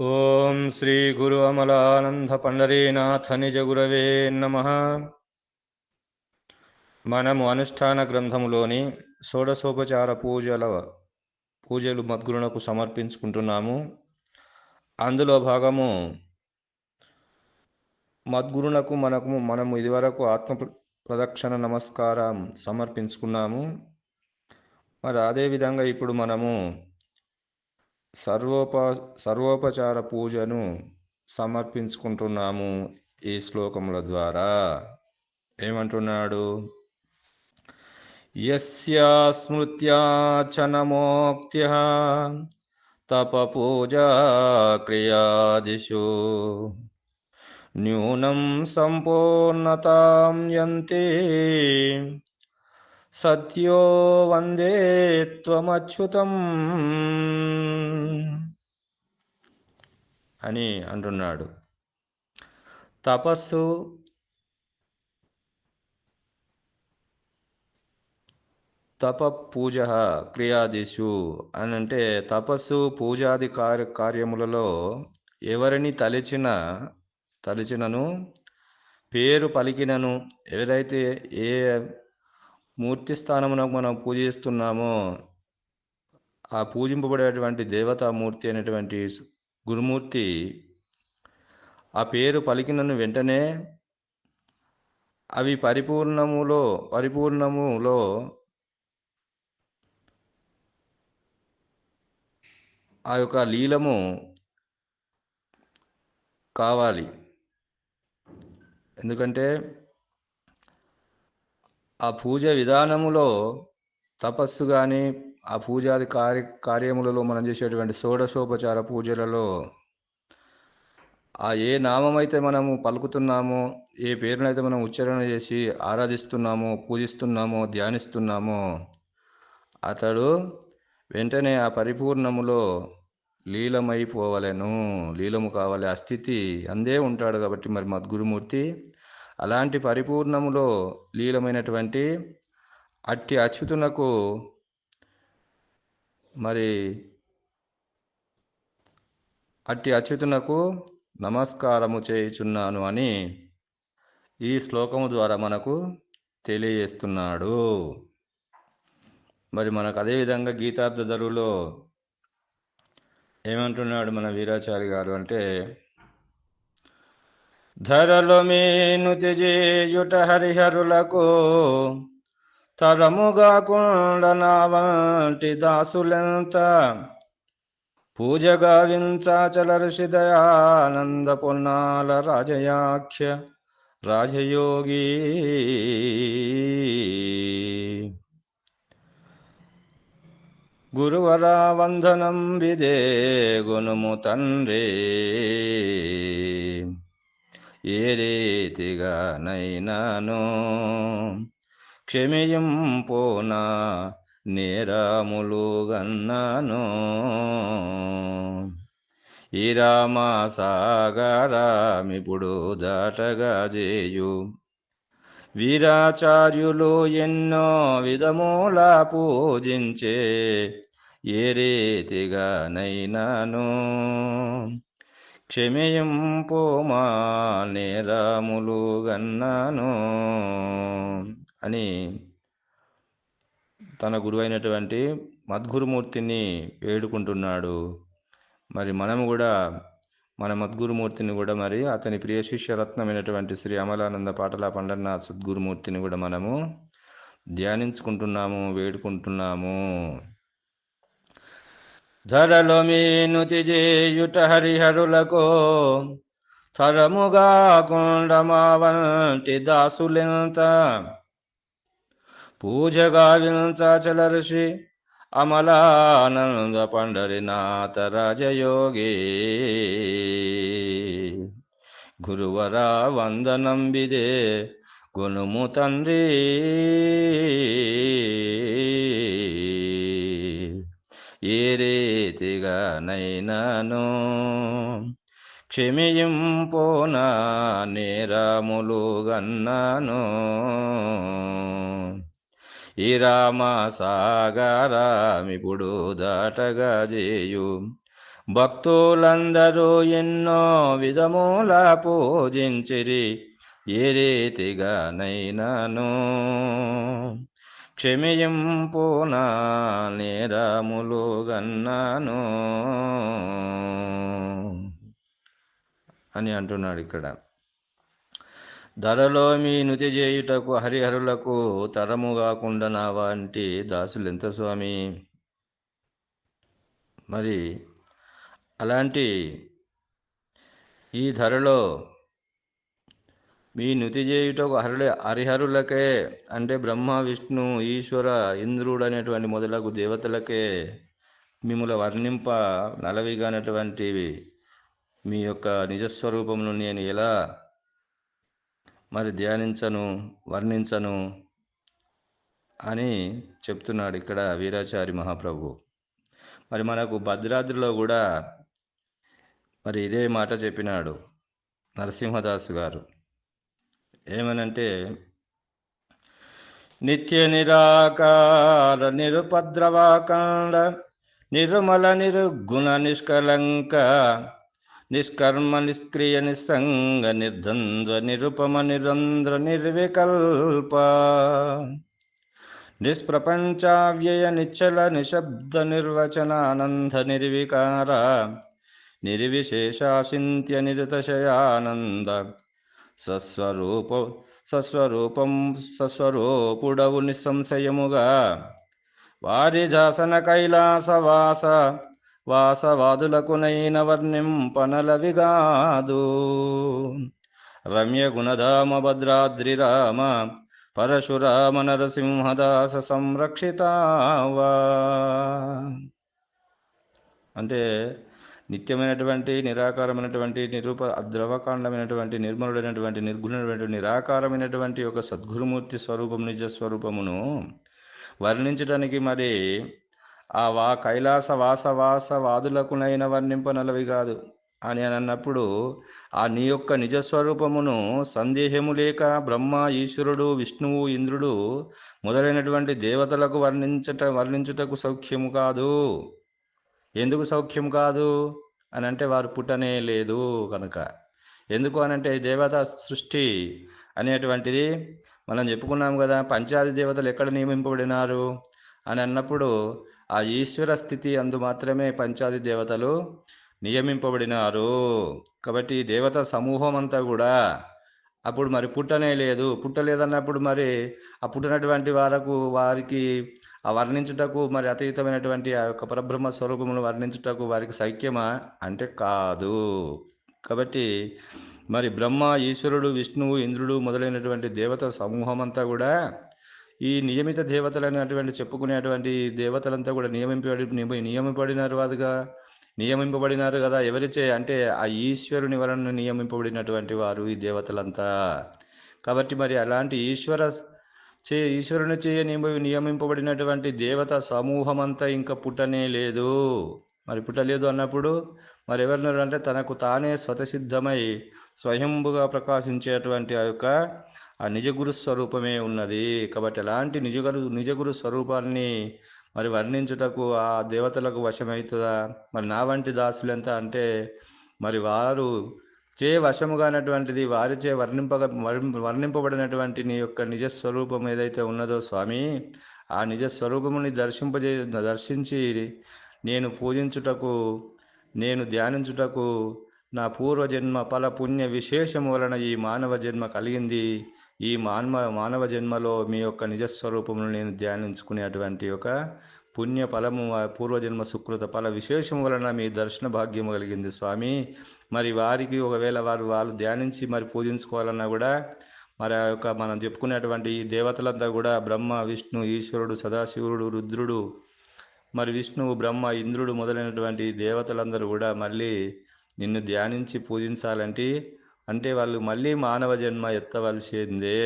ఓం శ్రీ గురు అమలానంద పండరీనాథ నిజ గురవే నమ. మనము అనుష్ఠాన గ్రంథములోని షోడశోపచార పూజల పూజలు మద్గురునకు సమర్పించుకుంటున్నాము. అందులో భాగము మద్గురునకు మనకు మనము ఇదివరకు ఆత్మ ప్రదక్షిణ నమస్కారం సమర్పించుకున్నాము. మరి అదేవిధంగా ఇప్పుడు మనము సర్వోపా సర్వోపచార పూజను సమర్పించుకుంటున్నాము ఈ శ్లోకముల ద్వారా. ఏమంటున్నాడు? యస్యా స్మృత్యా చ తప పూజా క్రియాదిషు. న్యూనం సంపూర్ణతాం యంతే సత్యో వందే త్వమచ్యుతం. అని అంటున్నాడు. తపస్సు తప పూజ క్రియాదిషు అని అంటే తపస్సు పూజాది కార్య కార్యములలో ఎవరిని తలిచిన తలిచినను పేరు పలికినను ఎవరైతే ఏ మూర్తి స్థానమున మనం పూజిస్తున్నామో ఆ పూజింపబడేటువంటి దేవతామూర్తి అనేటువంటి గురుమూర్తి ఆ పేరు పలికినను వెంటనే అవి పరిపూర్ణములో పరిపూర్ణములో ఆ యొక్క లీలము కావాలి. ఎందుకంటే ఆ పూజ విధానములో తపస్సు కానీ ఆ పూజాది కార్య కార్యములలో మనం చేసేటువంటి షోడశోపచార పూజలలో ఆ ఏ నామమైతే మనము పలుకుతున్నామో ఏ పేరునైతే మనం ఉచ్చారణ చేసి ఆరాధిస్తున్నామో పూజిస్తున్నామో ధ్యానిస్తున్నామో అతడు వెంటనే ఆ పరిపూర్ణములో లీలమైపోవలను. లీలము కావాలి. ఆ స్థితి అందే ఉంటాడు కాబట్టి మరి మద్గురుమూర్తి అలాంటి పరిపూర్ణములో లీలమైనటువంటి అట్టి అచ్యుతునకు మరి అట్టి అచ్యుతునకు నమస్కారము చేయుచున్నాను అని ఈ శ్లోకము ద్వారా మనకు తెలియజేస్తున్నాడు. మరి మనకు అదేవిధంగా గీతార్థ ధరువులో ఏమంటున్నాడు మన వీరాచారి గారు అంటే ధరలు మీను త్యజేయుట హరిహరులకు తరముగా కుండన వంటి దాసులెంత? పూజగా వించాచల ఋషిదయానంద పొన్నాల రాజయాఖ్య రాజయోగి. గురువరా వందనం విదే గుణము తండ్రి. ఏ రీతిగా నైనాను క్షమియం పోనా నేరాములు గన్నాను. ఈ రామ సాగరామిప్పుడు దాటగా చేయు వీరాచార్యులు ఎన్నో విధముల పూజించే ఏ రీతిగా నైనాను పోమా నేరాములు గన్నాను అని తన గురువైనటువంటి మద్గురుమూర్తిని వేడుకుంటున్నాడు. మరి మనము కూడా మన మద్గురుమూర్తిని కూడా మరి అతని ప్రియ శిష్యరత్నమైనటువంటి శ్రీ అమలానంద పాటల పండరనాథ్ సద్గురుమూర్తిని కూడా మనము ధ్యానించుకుంటున్నాము వేడుకుంటున్నాము. ధరలు మీనుతి చేయుట హరిహరులకో తరముగా కుండమా వంటి దాసులెంత? పూజగా వించాచల ఋషి అమలానంద పండరినాథ రాజయోగి. గురువర వందనంబిదే గుణము తండ్రి. ఏరి రీతిగా నైనాను క్షమింపోనా నేరములు గన్నాను ఈ రామ సాగరామిప్పుడు దాటగా చేయు భక్తులందరూ ఎన్నో విధముల పూజించిరి. ఏ రీతిగానైనాను. క్షమింపునా నేరములు గన్నాను. అని అంటున్నాడు ఇక్కడ. ధరలో మీ నుతి చేయుటకు హరిహరులకు తరము కాకుండా నా వంటి దాసులు ఎంత స్వామి? మరి అలాంటి ఈ ధరలో మీ నుతి చేయుటకు హరుల హరిహరులకే అంటే బ్రహ్మ విష్ణు ఈశ్వర ఇంద్రుడు అనేటువంటి మొదలగు దేవతలకే మిమ్మల వర్ణింప నలవిగానటువంటివి. మీ యొక్క నిజస్వరూపమును నేను ఎలా మరి ధ్యానించను వర్ణించను అని చెప్తున్నాడు ఇక్కడ వీరాచారి మహాప్రభు మరి మనకు భద్రాద్రిలో కూడా మరి ఇదే మాట చెప్పినాడు నరసింహదాసు గారు. ఏమనంటే నిత్య నిరాకార నిరుపద్రవాకాండ నిర్మల నిర్గుణ నిష్కలంక నిష్కర్మ నిష్క్రియ నిస్సంగ నిర్ద్వంద్వ నిరుపమ నిరంధ్ర నిర్వికల్ప నిష్ప్రపంచావ్యయ నిశ్చల నిశబ్ద నిర్వచనానంద నిర్వికార నిర్విశేషాసింత్య నిరతశయానంద సస్వరూప సస్వరూపం సస్వరూపుడవు నిస్సంశయముగా. వారి జాసన కైలాసవాస వాసవాదులకునైన వర్ణింపనలవిగాదు. రమ్య గుణధామ భద్రాద్రి రామ పరశురామ నరసింహదాస సంరక్షితావా. అంటే నిత్యమైనటువంటి నిరాకారమైనటువంటి నిరూప ద్రవకాండమైనటువంటి నిర్మలుడైనటువంటి నిర్గుణమైనటువంటి నిరాకారమైనటువంటి ఒక సద్గురుమూర్తి స్వరూపం నిజ స్వరూపమును వర్ణించడానికి మరి ఆ వా కైలాస వాస వాస వాదులకునైన వర్ణింపనలవి కాదు. అని అని అన్నప్పుడు ఆ నీ యొక్క నిజస్వరూపమును సందేహము లేక బ్రహ్మ ఈశ్వరుడు విష్ణువు ఇంద్రుడు మొదలైనటువంటి దేవతలకు వర్ణించట వర్ణించుటకు సౌఖ్యము కాదు. ఎందుకు సౌఖ్యం కాదు? అని అంటే వారు పుట్టనే లేదు కనుక. ఎందుకు అనంటే దేవత సృష్టి అనేటువంటిది మనం చెప్పుకున్నాం కదా పంచాది దేవతలు ఎక్కడ నియమింపబడినారు? అని అన్నప్పుడు ఆ ఈశ్వర స్థితి అందు మాత్రమే పంచాది దేవతలు నియమింపబడినారు. కాబట్టి దేవత సమూహం అంతా కూడా అప్పుడు మరి పుట్టనే లేదు. పుట్టలేదన్నప్పుడు మరి ఆ పుట్టినటువంటి వారకు వారికి ఆ వర్ణించుటకు మరి అతీతమైనటువంటి ఆ యొక్క పరబ్రహ్మ స్వరూపమును వర్ణించుటకు వారికి సైక్యమా? అంటే కాదు. కాబట్టి మరి బ్రహ్మ ఈశ్వరుడు విష్ణువు ఇంద్రుడు మొదలైనటువంటి దేవత సమూహం అంతా కూడా ఈ నియమిత దేవతలైనటువంటి చెప్పుకునేటువంటి దేవతలంతా కూడా నియమింపబడి నియమింపబడినారు వారుగా నియమింపబడినారు కదా ఎవరిచే? అంటే ఆ ఈశ్వరుని వలన నియమింపబడినటువంటి వారు ఈ దేవతలంతా. కాబట్టి మరి అలాంటి ఈశ్వర చే ఈశ్వరుని చేయ నియమింపబడినటువంటి దేవత సమూహం అంతా ఇంకా పుట్టనే లేదు. మరి పుట్టలేదు అన్నప్పుడు మరి ఎవరినారు అంటే తనకు తానే స్వతసిద్ధమై స్వయంభుగా ప్రకాశించేటువంటి ఆ యొక్క ఆ నిజగురు స్వరూపమే ఉన్నది. కాబట్టి అలాంటి నిజగురు నిజగురు స్వరూపాన్ని మరి వర్ణించుటకు ఆ దేవతలకు వశమవుతుందా? మరి నా వంటి దాసులు ఎంత అంటే మరి వారు చే వశముగానటువంటిది వారిచే వర్ణింపగ వర్ణింప- వర్ణింపబడినటువంటి నీ యొక్క నిజస్వరూపం ఏదైతే ఉన్నదో స్వామి ఆ నిజస్వరూపముని దర్శింపజే దర్శించి నేను పూజించుటకు నేను ధ్యానించుటకు నా పూర్వజన్మ ఫల పుణ్య విశేషము వలన ఈ మానవ జన్మ కలిగింది. ఈ మానవ మానవ జన్మలో మీ యొక్క నిజస్వరూపమును నేను ధ్యానించుకునేటువంటి ఒక పుణ్యఫలము పూర్వజన్మ సుకృత ఫల విశేషం వలన మీ దర్శన భాగ్యము కలిగింది స్వామి. మరి వారికి ఒకవేళ వారు వాళ్ళు ధ్యానించి మరి పూజించుకోవాలన్నా కూడా మరి ఆ యొక్క మనం చెప్పుకునేటువంటి ఈ దేవతలంతా కూడా బ్రహ్మ విష్ణు ఈశ్వరుడు సదాశివుడు రుద్రుడు మరి విష్ణువు బ్రహ్మ ఇంద్రుడు మొదలైనటువంటి దేవతలందరూ కూడా మళ్ళీ నిన్ను ధ్యానించి పూజించాలంటే అంటే వాళ్ళు మళ్ళీ మానవ జన్మ ఎత్తవలసిందే.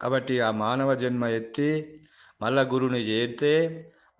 కాబట్టి ఆ మానవ జన్మ ఎత్తి మళ్ళా గురువుని చేరితే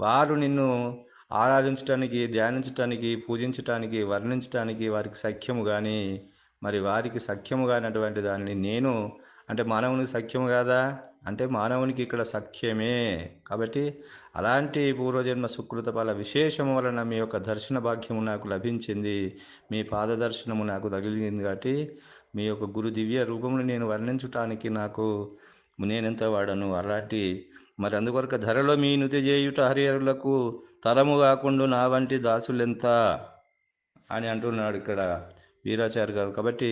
వారు నిన్ను ఆరాధించటానికి ధ్యానించటానికి పూజించటానికి వర్ణించటానికి వారికి సఖ్యము కానీ మరి వారికి సఖ్యము కానటువంటి దాన్ని నేను అంటే మానవునికి సఖ్యము కాదా? అంటే మానవునికి ఇక్కడ సఖ్యమే. కాబట్టి అలాంటి పూర్వజన్మ సుకృత ఫల విశేషము వలన మీ యొక్క దర్శన భాగ్యము నాకు లభించింది. మీ పాద దర్శనము నాకు తగిలింది కాబట్టి మీ యొక్క గురు దివ్య రూపమును నేను వర్ణించటానికి నాకు నేనెంత వాడను? అలాంటి మరి అందుకొరకు ధరలో మీ నుతి చేయుట హరిహరులకు తరము కాకుండా నా వంటి దాసులెంత? అని అంటున్నాడు ఇక్కడ వీరాచార్య గారు. కాబట్టి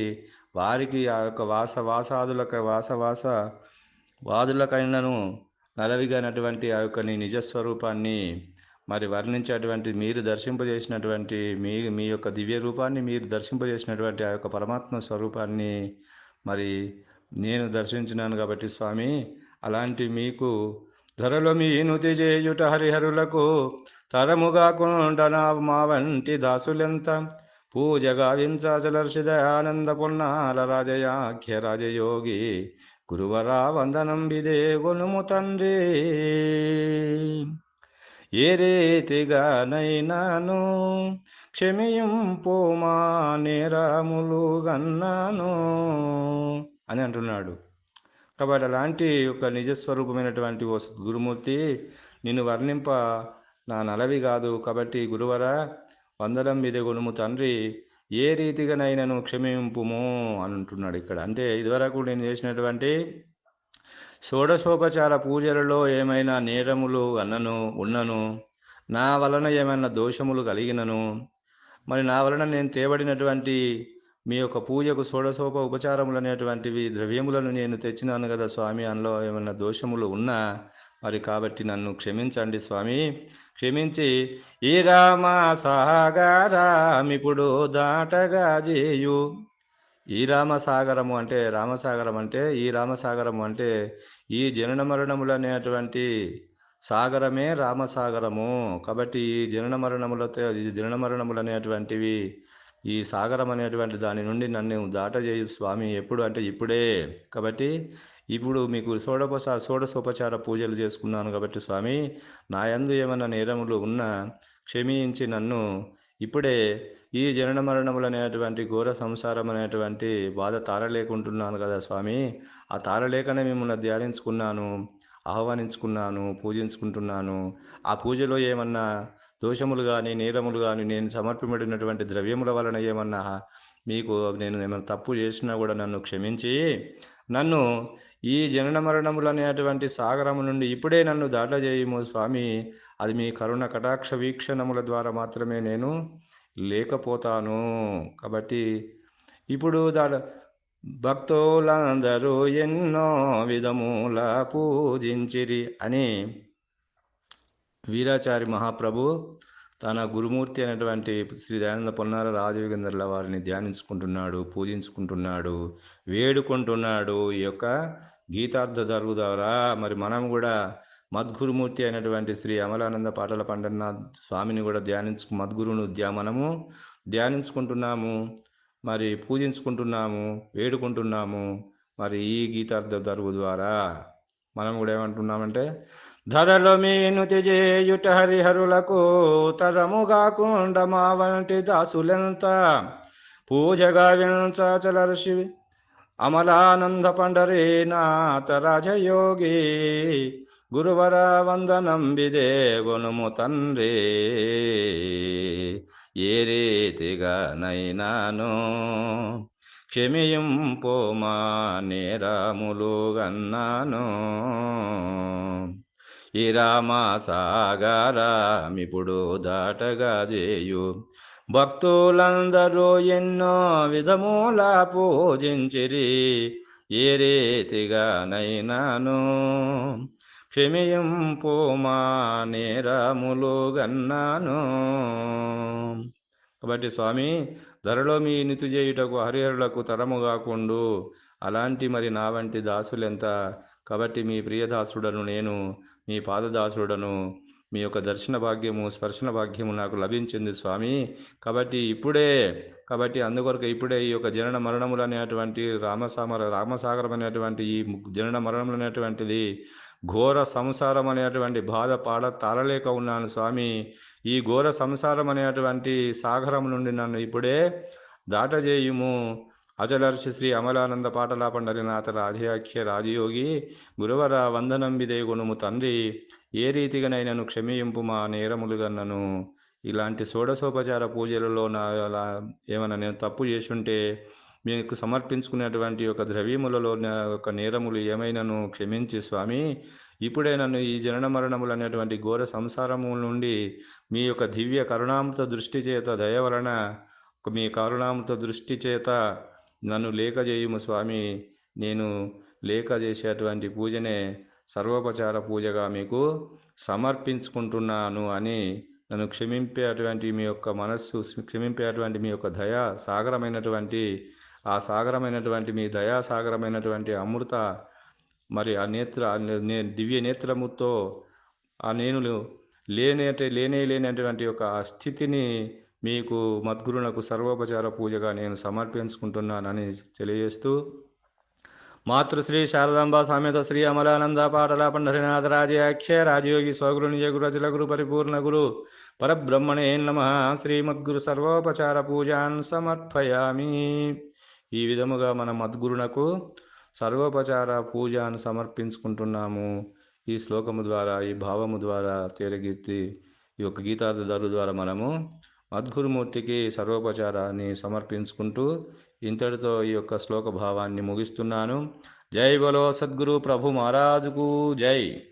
వారికి ఆ యొక్క వాస వాసాదులక వాసవాస వాదులకైనాను వాదులకైనను నలవిగానటువంటి ఆ యొక్క నీ నిజస్వరూపాన్ని మరి వర్ణించేటువంటి మీరు దర్శింపజేసినటువంటి మీ మీ యొక్క దివ్య రూపాన్ని మీరు దర్శింపజేసినటువంటి ఆ యొక్క పరమాత్మ స్వరూపాన్ని మరి నేను దర్శించినాను కాబట్టి స్వామి అలాంటి మీకు ధరలు మీ నుతి చేయుట హరిహరులకు తరముగా కొండనా మా వంటి దాసులెంత? పూజ గావించలర్షిద ఆనంద పొన్నాల రాజయాఖ్య రాజయోగి గురువరా వందనం బిదే గొనుము తండ్రి. ఏ రీతిగానైనాను నైనాను క్షమింపు నేరములు గన్నాను అని అంటున్నాడు. కాబట్టి అలాంటి ఒక నిజస్వరూపమైనటువంటి ఓ గురుమూర్తి నిన్ను వర్ణింప నా నలవి కాదు. కాబట్టి గురువర వందలం మీద గుణము తండ్రి ఏ రీతిగానైనాను క్షమింపుము అని అంటున్నాడు ఇక్కడ. అంటే ఇదివరకు నేను చేసినటువంటి షోడశోపచార పూజలలో ఏమైనా నేరములు అన్నను ఉన్నను నా వలన ఏమైనా దోషములు కలిగినను మరి నా వలన నేను తేబడినటువంటి మీ యొక్క పూజకు షోడశోప ఉపచారములు అనేటువంటివి ద్రవ్యములను నేను తెచ్చినాను కదా స్వామి అందులో ఏమైనా దోషములు ఉన్నా? మరి కాబట్టి నన్ను క్షమించండి స్వామి. క్షమించి ఈ రామ సాగరామిప్పుడు దాటగా చేయు ఈ రామసాగరము అంటే రామసాగరం అంటే ఈ రామసాగరము అంటే ఈ జనన మరణములు అనేటువంటి సాగరమే రామసాగరము. కాబట్టి ఈ జనన మరణములతో జనన మరణములు అనేటువంటివి ఈ సాగరం అనేటువంటి దాని నుండి నన్ను దాటజేయు స్వామి ఎప్పుడు అంటే ఇప్పుడే. కాబట్టి ఇప్పుడు మీకు షోడోపస షోడశోపచార పూజలు చేసుకున్నాను కాబట్టి స్వామి నా యందు ఏమైనా నేరములు ఉన్నా క్షమించి నన్ను ఇప్పుడే ఈ జనన మరణములు అనేటువంటి ఘోర సంసారం అనేటువంటి బాధ తారలేకుంటున్నాను కదా స్వామి. ఆ తారలేకనే మిమ్మల్ని ధ్యానించుకున్నాను ఆహ్వానించుకున్నాను పూజించుకుంటున్నాను. ఆ పూజలో ఏమన్నా దోషములు కానీ నీలములు కానీ నేను సమర్పింపడినటువంటి ద్రవ్యముల వలన ఏమన్నా మీకు నేను ఏమైనా తప్పు చేసినా కూడా నన్ను క్షమించి నన్ను ఈ జనన మరణములు అనేటువంటి సాగరము నుండి ఇప్పుడే నన్ను దాటజేయము స్వామి. అది మీ కరుణ కటాక్ష వీక్షణముల ద్వారా మాత్రమే నేను లేకపోతాను. కాబట్టి ఇప్పుడు దా భక్తులందరూ ఎన్నో విధముల పూజించిరి అని వీరాచారి మహాప్రభు తన గురుమూర్తి అయినటువంటి శ్రీ దయానంద పొన్నాల రాజయోగేంద్రుల వారిని ధ్యానించుకుంటున్నాడు పూజించుకుంటున్నాడు వేడుకుంటున్నాడు. ఈ యొక్క గీతార్థ దరువు ద్వారా మరి మనం కూడా మద్గురుమూర్తి అయినటువంటి శ్రీ అమలానంద పాటల పండనాథ్ స్వామిని కూడా ధ్యానించు మద్గురును ధ్యా మనము ధ్యానించుకుంటున్నాము మరి పూజించుకుంటున్నాము వేడుకుంటున్నాము. మరి ఈ గీతార్థ దరువు ద్వారా మనం కూడా ఏమంటున్నామంటే ధరలు మీను తెజేయుట హరిహరులకు తరముగాకుండా మా వంటి దాసులెంత? పూజగా వించలర్షి అమలానంద పండరీనాథ రాజయోగి గురువర వందనం బిదే తండ్రి. ఏ రీతిగా నైనాను క్షమింపు పోమా నేరములు గన్నాను. ఈ రామసాగరమిప్పుడు దాటగా చేయు భక్తులందరూ ఎన్నో విధముల పూజించిరి. ఏ రీతిగానైనాను? క్షమయం క్షమింపు నేరములు గన్నాను. కాబట్టి స్వామి ధరలో మీ నితు చేయుటకు హరిహరులకు తరము కాకుండు అలాంటి మరి నా వంటి దాసులెంత? కాబట్టి మీ ప్రియదాసుడను నేను మీ పాదదాసుడను మీ యొక్క దర్శన భాగ్యము స్పర్శన భాగ్యము నాకు లభించింది స్వామి. కాబట్టి ఇప్పుడే కాబట్టి అందుకొరకు ఇప్పుడే ఈ యొక్క జనన మరణములు అనేటువంటి రామసామర రామసాగరం అనేటువంటి ఈ జనన మరణములు అనేటువంటిది ఘోర సంసారం అనేటువంటి బాధ పాడ తాళలేక ఉన్నాను స్వామి. ఈ ఘోర సంసారం అనేటువంటి సాగరం నుండి నన్ను ఇప్పుడే దాటజేయుము. అచలర్షి శ్రీ అమలానంద పాటల పండరినాథ రాజయాఖ్య రాజయోగి గురువర వందనంబిదే గుణము తండ్రి ఏ రీతిగానైనాను క్షమింపు మా నేరములుగన్నను ఇలాంటి షోడశోపచార పూజలలో నా అలా ఏమైనా నేను తప్పు చేసుంటే మీకు సమర్పించుకునేటువంటి యొక్క ద్రవ్యములలో నా యొక్క నేరములు ఏమైనాను క్షమించి స్వామి. ఇప్పుడే నన్ను ఈ జనన మరణములు అనేటువంటి ఘోర సంసారము నుండి మీ యొక్క దివ్య కరుణామృత దృష్టి చేత దయ వలన మీ కరుణామృత దృష్టి చేత నన్ను లేక చేయుము స్వామి. నేను లేక చేసేటువంటి పూజనే సర్వోపచార పూజగా మీకు సమర్పించుకుంటున్నాను అని నన్ను క్షమింపేటువంటి మీ యొక్క మనస్సు క్షమింపేటువంటి మీ యొక్క దయా సాగరమైనటువంటి ఆ సాగరమైనటువంటి మీ దయా సాగరమైనటువంటి అమృత మరి ఆ నేత్ర దివ్య నేత్రముతో ఆ నేను లేనే లేనే లేనటువంటి యొక్క ఆ స్థితిని మీకు మద్గురునకు సర్వోపచార పూజగా నేను సమర్పించుకుంటున్నానని తెలియజేస్తూ మాతృశ్రీ శారదాంబా సామెత శ్రీ అమలానంద పాటల పండరినాథరాజయాఖ్య రాజయోగి స్వగురు నిజ గురు పరిపూర్ణ గురు పరబ్రహ్మణే నమ. శ్రీమద్గురు సర్వోపచార పూజాన్ సమర్పయామి. ఈ విధముగా మన మద్గురునకు సర్వోపచార పూజను సమర్పించుకుంటున్నాము. ఈ శ్లోకము ద్వారా ఈ భావము ద్వారా తేరగీతి ఈ యొక్క గీతార్థదారు ద్వారా మనము మద్గురుమూర్తికి సర్వోపచారాన్ని సమర్పించుకుంటూ ఇంతటితో ఈ యొక్క శ్లోక భావాన్ని ముగిస్తున్నాను. జై బలో సద్గురు ప్రభు మహారాజుకు జై.